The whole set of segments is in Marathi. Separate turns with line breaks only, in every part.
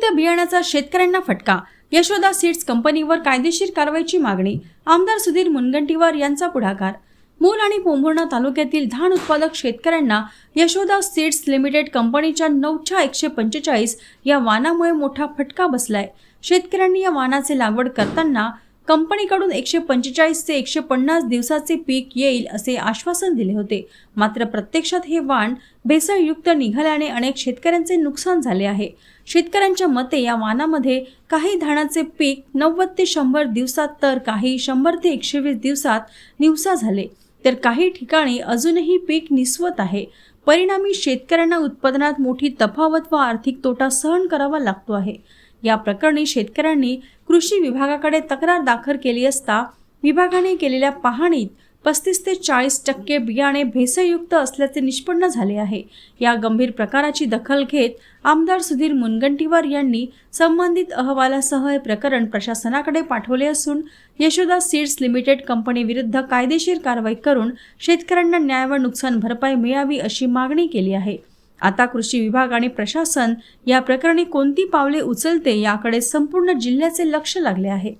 अतिरिक्त बियाण्याचा शेतकऱ्यांना फटका. यशोदा सीड्स कंपनीवर कायदेशीर कारवाईची मागणी. आमदार सुधीर मुनगंटीवार यांचा पुढाकार. मूल आणि पोंभुर्णा तालुक्यातील धान उत्पादक शेतकऱ्यांना यशोदा सीड्स लिमिटेड कंपनीच्या नऊच्या एकशे पंचेचाळीस या वानामुळे मोठा फटका बसलाय. शेतकऱ्यांनी या वानाचे लागवड करताना कंपनीकडून एकशे पंचेचाळीस ते एकशे पन्नास दिवसाचे पीक येईल असे आश्वासन दिले होते. मात्र प्रत्यक्षात हे वाण भेसळयुक्त निघाल्याने अनेक शेतकऱ्यांचे नुकसान झाले आहे. शेतकऱ्यांच्या मते या वाणामध्ये काही धानाचे पीक नव्वद ते शंभर दिवसात तर काही शंभर ते एकशे वीस दिवसात निवसा झाले. तर काही ठिकाणी अजूनही पीक निसवत आहे. परिणामी शेतकऱ्यांना उत्पादनात मोठी तफावत व आर्थिक तोटा सहन करावा लागतो आहे. या प्रकरणी शेतकऱ्यांनी कृषी विभागाकडे तक्रार दाखल केली असता विभागाने केलेल्या पाहणीत पस्तीस ते चाळीस टक्के बियाणे भेसळयुक्त असल्याचे निष्पन्न झाले आहे. या गंभीर प्रकाराची दखल घेत आमदार सुधीर मुनगंटीवार यांनी संबंधित अहवालासह हे प्रकरण प्रशासनाकडे पाठवले असून यशोदा सीड्स लिमिटेड कंपनीविरुद्ध कायदेशीर कारवाई करून शेतकऱ्यांना न्याय व नुकसान भरपाई मिळावी अशी मागणी केली आहे. आता कृषी विभाग आणि प्रशासन या प्रकरणी कोणती पावले उचलते याकडे संपूर्ण जिल्ह्याचे लक्ष लागले आहे.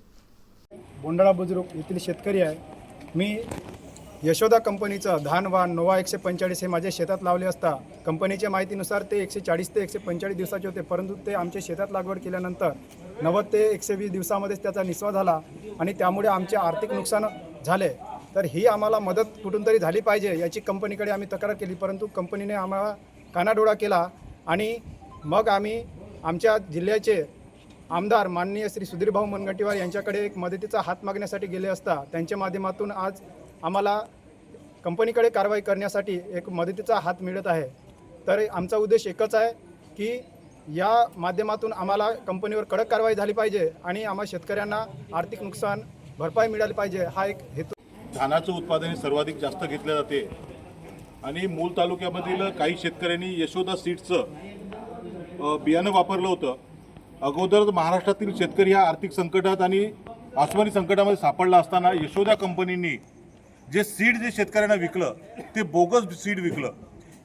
बोंडाळा बुजुर्ग येथील शेतकरी आहे. मी यशोदा कंपनीचं धान वाहन नोवा एकशे पंचेचाळीस हे माझ्या शेतात लावले असता कंपनीच्या माहितीनुसार ते एकशे चाळीस ते एकशे पंचेचाळीस दिवसाचे होते परंतु ते आमच्या शेतात लागवड केल्यानंतर नव्वद ते एकशे वीस दिवसामध्येच त्याचा निस्वा झाला आणि त्यामुळे आमचे आर्थिक नुकसान झाले. तर ही आम्हाला मदत कुठून तरी झाली पाहिजे याची कंपनीकडे आम्ही तक्रार केली परंतु कंपनीने आम्हाला कानाडोळा केला आणि मग आम्ही आमच्या जिल्ह्याचे आमदार माननीय श्री सुधीरभाऊ मुनगंटीवार यांच्याकडे एक मदतीचा हात मागण्यासाठी गेले असता त्यांच्या माध्यमातून आज आम्हाला कंपनीकडे कारवाई करण्यासाठी एक मदतीचा हात मिळत आहे. तर आमचा उद्देश एकच आहे की या माध्यमातून आम्हाला कंपनीवर कडक कारवाई झाली पाहिजे आणि आम्हा शेतकऱ्यांना आर्थिक नुकसान भरपाई मिळाली पाहिजे हा एक हेतू.
धानाचं उत्पादन सर्वाधिक जास्त घेतलं जाते. आणि मूल तालुक्यामधील काही शेतकऱ्यांनी यशोदा सीड्सचं बियाणं वापरलं होतं. अगोदर महाराष्ट्रातील शेतकरी हा आर्थिक संकटात आणि आसमानी संकटामध्ये सापडला असताना यशोदा कंपनीनी जे सीड जे शेतकऱ्यांना विकलं ते बोगस सीड विकलं.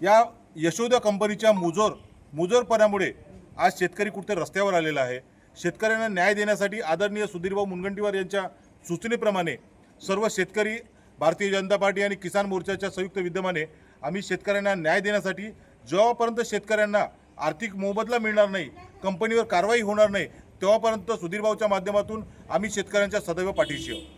या यशोदा कंपनीच्या मुजोर मुजोरपणामुळे आज शेतकरी कुठे रस्त्यावर आलेला आहे. शेतकऱ्यांना न्याय देण्यासाठी आदरणीय सुधीरभाऊ मुनगंटीवार यांच्या सूचनेप्रमाणे सर्व शेतकरी भारतीय जनता पार्टी आणि किसान मोर्चाच्या संयुक्त विद्यमाने आम्ही शेतकऱ्यांना न्याय देण्यासाठी जेव्हापर्यंत शेतकऱ्यांना आर्थिक मोबदला मिळणार नाही कंपनीवर कारवाई होणार नाही तेव्हापर्यंत सुधीरभाऊच्या माध्यमातून आम्ही शेतकऱ्यांच्या सदैव पाठीशी आहोत.